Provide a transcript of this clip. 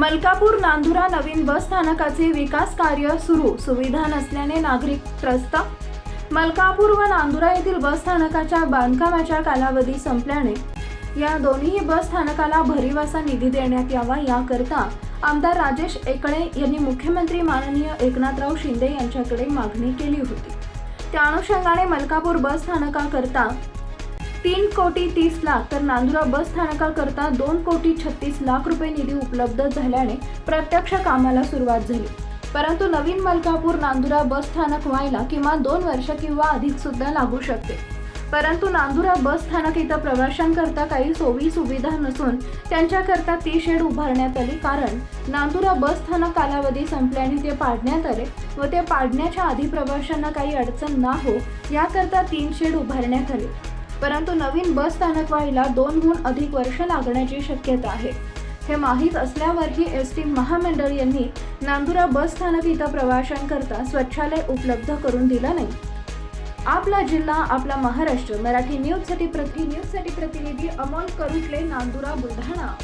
मलकापूर नांदुरा नवीन बस स्थानकाचे विकास कार्य सुरू. सुविधा नसल्याने नागरिक त्रस्त. मलकापूर व नांदुरा येथील बस स्थानकाच्या बांधकामाच्या कालावधी संपल्याने या दोन्ही बस स्थानकाला भरीव असा निधी देण्यात यावा याकरता आमदार राजेश एकळे यांनी मुख्यमंत्री माननीय एकनाथराव शिंदे यांच्याकडे मागणी केली होती. त्या अनुषंगाने मलकापूर बस स्थानकाकरता तीन कोटी तीस लाख तर नांदुरा बस स्थानकाकरता दोन कोटी छत्तीस लाख रुपये निधी उपलब्ध झाल्याने प्रत्यक्ष कामाला सुरुवात झाली. परंतु नवीन मलकापूर नांदुरा बस स्थानक व्हायला किमान दोन वर्ष किंवा अधिक सुद्धा लागू शकते. परंतु नांदुरा बस स्थानक इथं प्रवाशांकरता काही सोयी सुविधा नसून त्यांच्याकरता ती शेड उभारण्यात आली कारण नांदुरा बस स्थानक कालावधी संपल्याने ते पाडण्यात आले व ते पाडण्याच्या आधी प्रवाशांना काही अडचण ना हो याकरता तीन शेड उभारण्यात आले. परंतु नवीन बस स्थानक व्हायला दोनहून अधिक वर्ष लागण्याची शक्यता आहे. हे माहीत असल्यावरही एस टी महामंडळ यांनी नांदुरा बस स्थानक इथं प्रवाशांकरता स्वच्छालय उपलब्ध करून दिलं नाही. आपला जिल्हा आपला महाराष्ट्र मराठी न्यूजसाठी प्रति न्यूजसाठी प्रतिनिधी अमोल करुटले नांदुरा बुलढाणा.